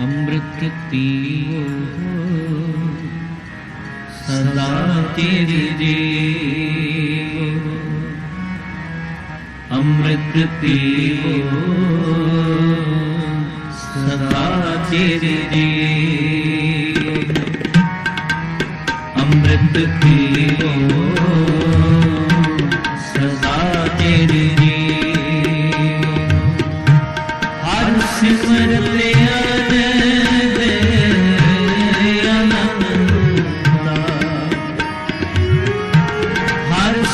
ਅੰਮ੍ਰਿਤ ਪੀਓ ਸਦਾ ਤੇਰੇ ਜੀਵੋ ਅੰਮ੍ਰਿਤ ਪੀਓ ਸਦਾ ਤੇਰੇ ਜੀਵੋ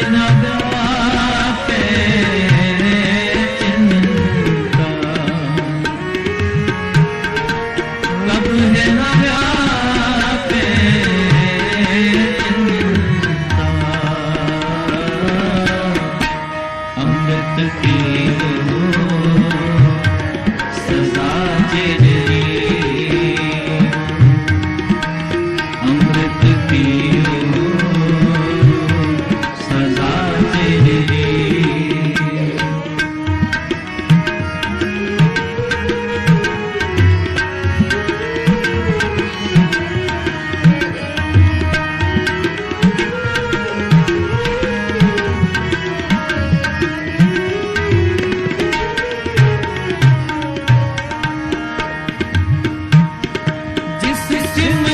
न Sesimi